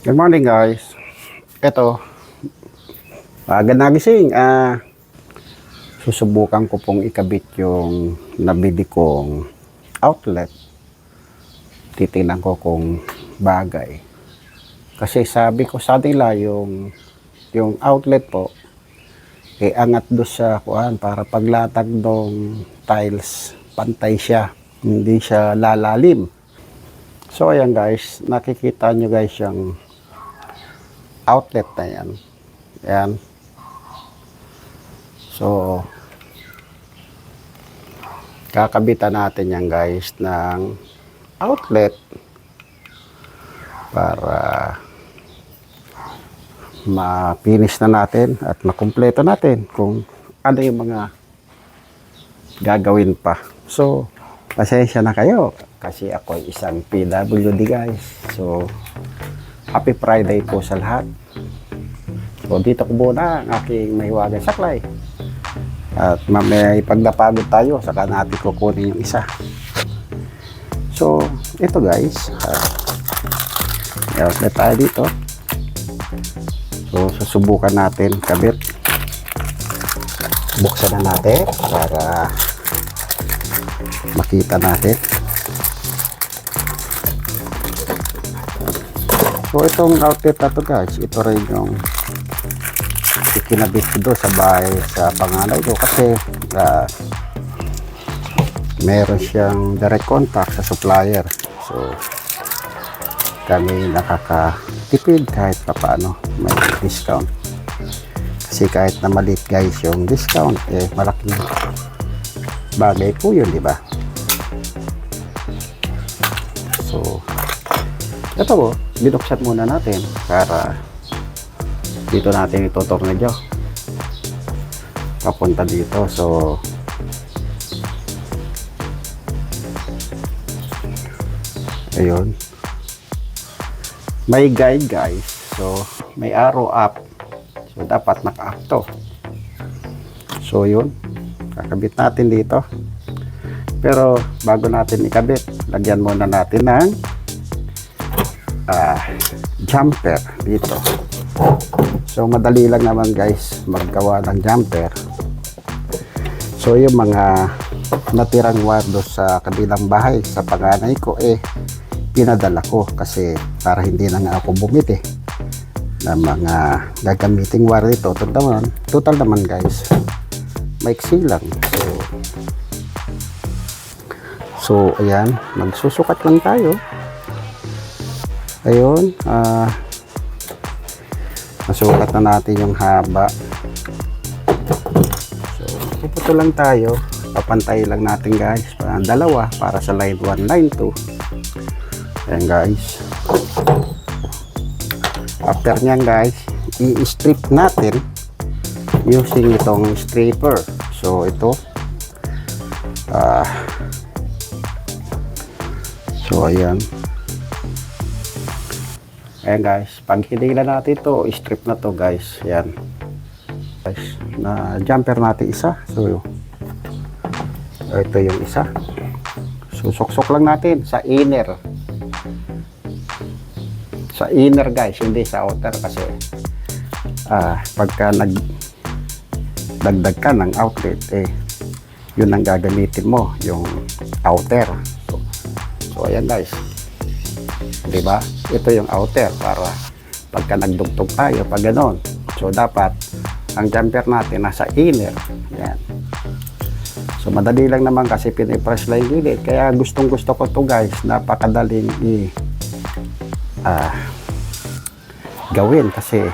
Good morning guys. Ito, agad nagising. Ah, susubukan ko pong ikabit yung nabili kong outlet. Titingnan ko kung bagay. Kasi sabi ko sa nila yung yung outlet po eh angat do sa kuan para paglatag ng tiles pantay siya hindi siya lalalim so ayan guys nakikita nyo guys yung outlet na yan. Ayan. So, kakabitan natin yan guys ng outlet para ma-finish na natin at makumpleto natin kung ano yung mga gagawin pa. So, pasensya na kayo kasi ako ay isang PWD guys. So, Happy Friday po sa lahat. So, dito ko muna ang aking mahiwagang saklay. At mamaya ipagdapagod tayo, saka natin kukunin yung isa. So, ito guys. Uh, may outlet tayo dito. So, susubukan natin kabit. Buksan na natin para makita natin. So itong outlet na to guys, ito rin yung ikinabit ko doon sa bahay sa panganay ko kasi ah, meron siyang direct contact sa supplier. So kami nakakatipid kahit pa paano may discount. Kasi kahit na maliit guys yung discount, eh malaking bagay po yun, di ba? So, ito po, binuksan muna natin para dito natin itutornilyo. Papunta dito. So, ayun. May guide guys. So, may arrow up. So, dapat naka-up to. So, yun. Kakabit natin dito. Pero, bago natin ikabit, lagyan muna natin ng ah, jumper dito. So madali lang naman guys maggawa ng jumper. So yung mga natirang wardo sa kabilang bahay sa panganay ko eh pinadala ko kasi para hindi na nga ako bumiti ng mga gagamiting wire dito. Total naman, total naman guys. Maiksi lang. So, so ayan, magsusukat lang tayo. Ayun, ah, nasulat na natin yung haba. So, puputo lang tayo. Papantay lang natin guys. Parang dalawa para sa line 1, line 2. Ayan guys. After nyan guys, i-strip natin using itong stripper. So, ito. Ah, so, ayan. Ayan guys, pag hinila natin to, strip na to guys. Ayan. Guys, na jumper natin isa. So, ito yung isa. Susuksok lang natin sa inner. Sa inner guys, hindi sa outer kasi ah, pagka nag dagdag ka ng outlet, eh, yun ang gagamitin mo, yung outer. So, so ayan guys. Di ba? Ito yung outer para pagka nagdugtog tayo, pag ganon. So, dapat ang jumper natin nasa inner. Yan. So, madali lang naman kasi pinipress lang yung gilid. Kaya gustong gusto ko to guys. Napakadaling i ah, gawin kasi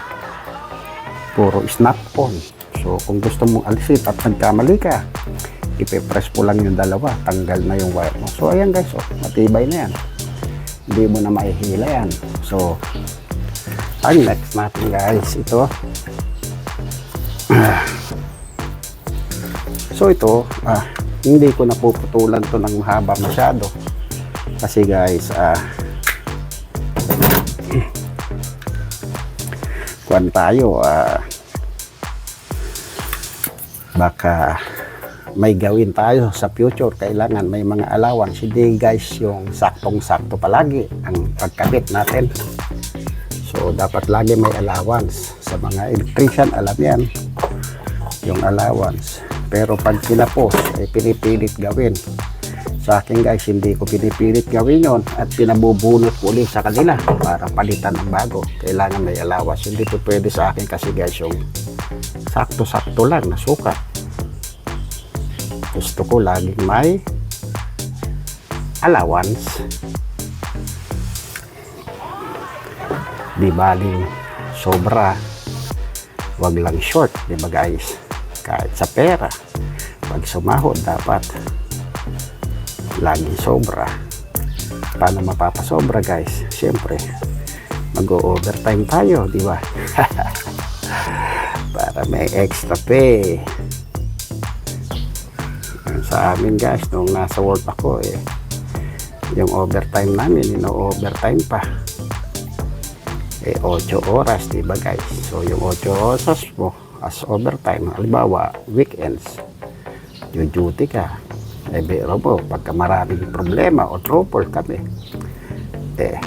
puro snap on. So, kung gusto mong alisin at nagkamali ka, ipipress mo lang yung dalawa. Tanggal na yung wire mo. So, ayan guys. Oh, matibay na yan hindi mo na maihila yan. So, ang next natin guys, ito. So, ito, ah, hindi ko napuputulan to ng mahaba masyado. Kasi guys, ah, kuwan tayo, ah, baka may gawin tayo sa future, kailangan may mga allowance. Hindi guys yung saktong-sakto palagi ang pagkabit natin. So, dapat lagi may allowance. Sa mga electrician, alam yan. Yung allowance. Pero pag kinapos, ay pinipilit gawin. Sa akin guys, hindi ko pinipilit gawin yon at pinabubunot ko ulit sa kanila para palitan ng bago. Kailangan may allowance. Hindi po pwede sa akin kasi guys yung sakto-sakto lang na sukat. Gusto ko laging may allowance. Di baling sobra, wag lang short, di ba guys? Kahit sa pera, pag sumahod dapat laging sobra. Paano mapapasobra guys? Siyempre, mag-overtime tayo, di ba? Para may extra pay. Sa amin guys, nung nasa work ako eh, yung overtime namin, ino-overtime pa. Eh, 8 oras, di ba guys? So, yung 8 oras mo as overtime, halimbawa, weekends, yung duty ka, eh, biro mo, pagka maraming problema o trouble kami, eh,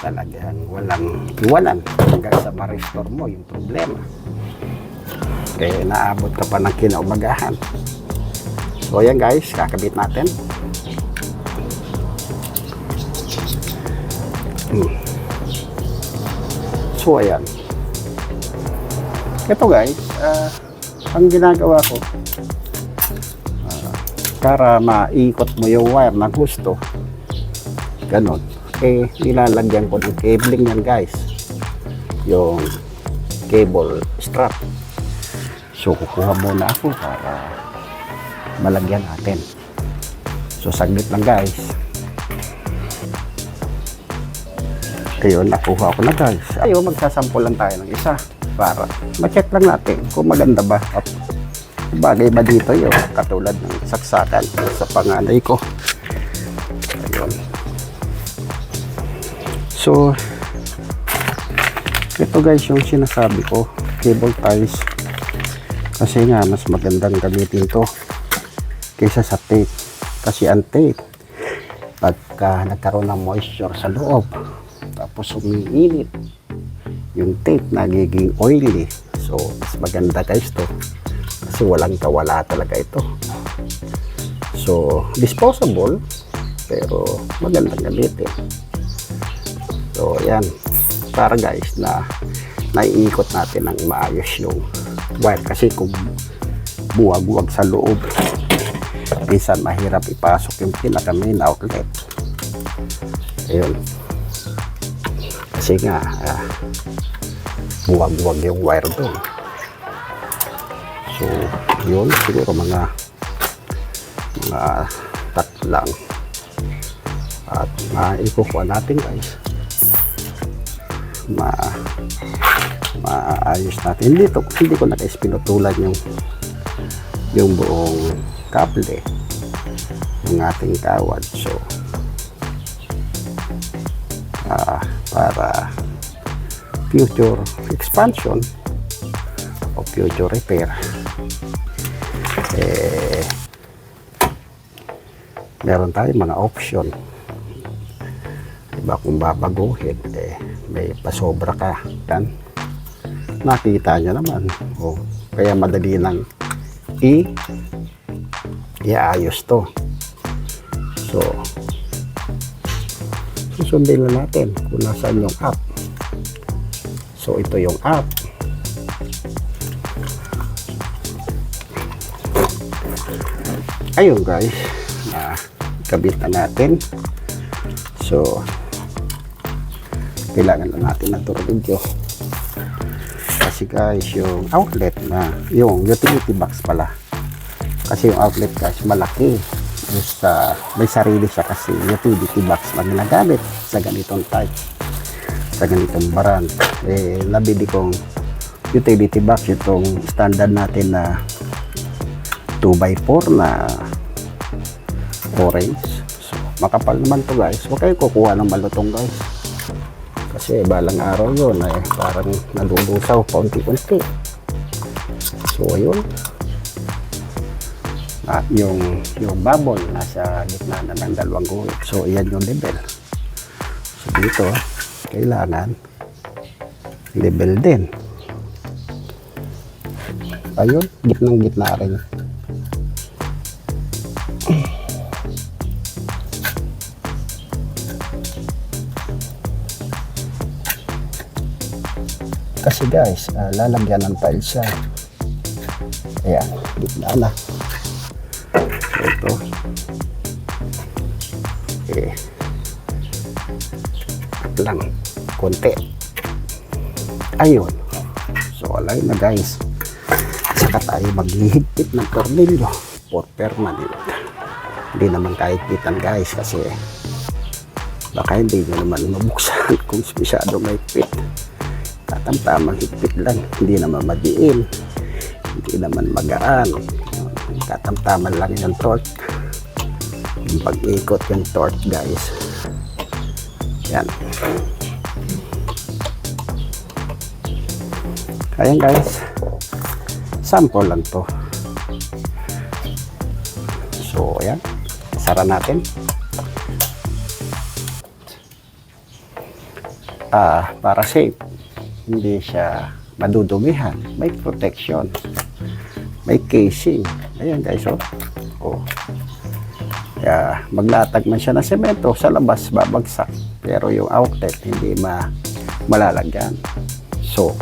talagang walang iwanan hanggang sa ma-restore mo yung problema. Kaya naabot ka pa ng kinaumagahan. So, yan guys, kakabit natin. Hmm. So, ayan. Ito guys, ah, ang ginagawa ko, ah, para maikot mo yung wire ng gusto, ganon, eh, nilalagyan ko ng cabling yan guys. Yung cable strap. So, kukuha muna ako para malagyan natin. So, saglit lang guys. Ayun, nakuha ko na guys. Ayun, magsasample lang tayo ng isa para ma-check lang natin kung maganda ba at bagay ba dito yun katulad ng saksakan sa panganay ko. Ayun. So, ito guys yung sinasabi ko, cable ties. Kasi nga, mas magandang gamitin to kaysa sa tape. Kasi ang tape, pagka nagkaroon ng moisture sa loob, tapos umiinit, yung tape nagiging oily. So, mas maganda guys to. Kasi walang kawala talaga ito. So, disposable, pero magandang gamitin. So, yan. Para guys na naiikot natin ng maayos yung wire. Kasi kung buwag-buwag sa loob, minsan mahirap ipasok yung pinaka main outlet. Ayun. Kasi nga, ah, buwag-buwag yung wire doon. So, yun. Siguro mga mga tatlang at maikukuha natin guys ma maayos natin. Hindi to hindi ko naka-espinutulan yung yung buong kable ng ating kawad so ah, para future expansion o future repair. Eh meron tayong mga option. Diba kung babaguhin eh may pasobra ka dan nakita nyo naman. O kaya madali nang i iayos to. So susundin na natin kung nasaan yung app. So ito yung app. Ayun guys. Na kabit na natin. So kailangan na natin ng tornilyo kasi guys yung outlet na yung utility box pala. Kasi yung outlet guys malaki. Uh, may sarili siya kasi utility box na ginagamit sa ganitong type sa ganitong brand. Eh nabili kong utility box itong standard natin na 2x4 na orange so makapal naman to guys. Huwag kayo kukuha ng malutong guys kasi balang araw yun ay parang nalulusaw paunti-unti so ayun at yung yung bubble nasa gitna na ng dalawang guhit so iyan yung level so dito kailangan level din. Ayun, gitnang gitna rin. Kasi guys, ah, lalagyan ng tiles siya. Ayan, gitna na. Ito. Eh, lang, konti. Ayun. So, alay na guys. Saka tayo maghihigpit ng tornilyo for permanent. Hindi naman kahit bitan guys kasi baka hindi nyo naman mabuksan kung masyado may fit. Katamtamang higpit lang. Hindi naman madiin. Hindi naman magaan. Katamtaman lang yung torque. Yung pag-ikot yung torque guys. Yan. Ayan guys. Sample lang to. So, ayan. Sara natin. Ah, para safe. Hindi siya madudumihan. May protection. May casing. Ayan guys, oh. Oh. Kaya maglatag man siya ng semento sa labas babagsak. Pero yung outlet hindi ma malalagyan. So,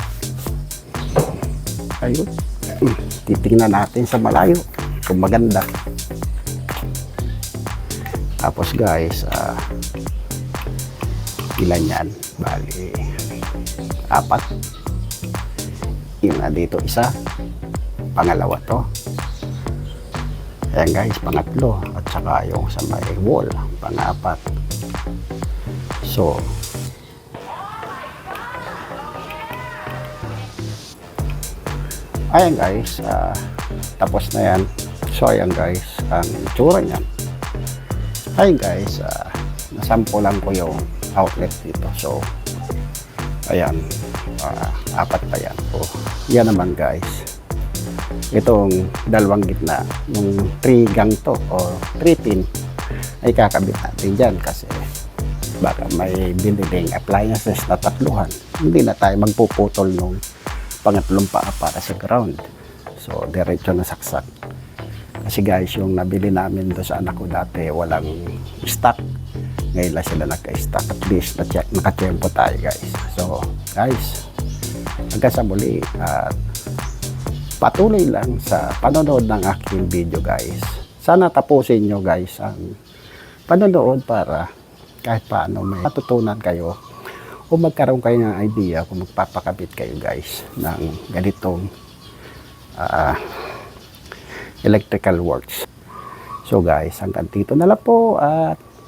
ayun. Titingnan natin sa malayo kung maganda. Tapos guys, ah, ilan yan? Bali, apat. Yung na dito isa. Pangalawa to. Ayan guys, pangatlo. At saka yung sa may wall, pang-apat. So, ayan guys, ah, tapos na yan. So, ayan guys, ang itsura niyan. Ayan guys, ah, nasampulan ko yung outlet dito. So, ayan, ah, apat pa yan. So, yan naman guys. Itong dalawang gitna, yung 3 gang to o 3 pin ay kakabit natin dyan kasi baka may biniling appliances na tatluhan. Hindi na tayo magpuputol nung pangatlong paa para sa ground. So, diretso na saksak. Kasi guys, yung nabili namin doon sa anak ko dati, walang stock. Ngayon lang sila nagka-stock. At least, nakachempo tayo guys. So, guys, hanggang sa muli. At patuloy lang sa panonood ng aking video guys. Sana tapusin nyo guys ang panonood para kahit paano may matutunan kayo o magkaroon kayo ng idea kung magpapakabit kayo guys ng ganitong ah, electrical works. So guys, hanggang dito na lang po at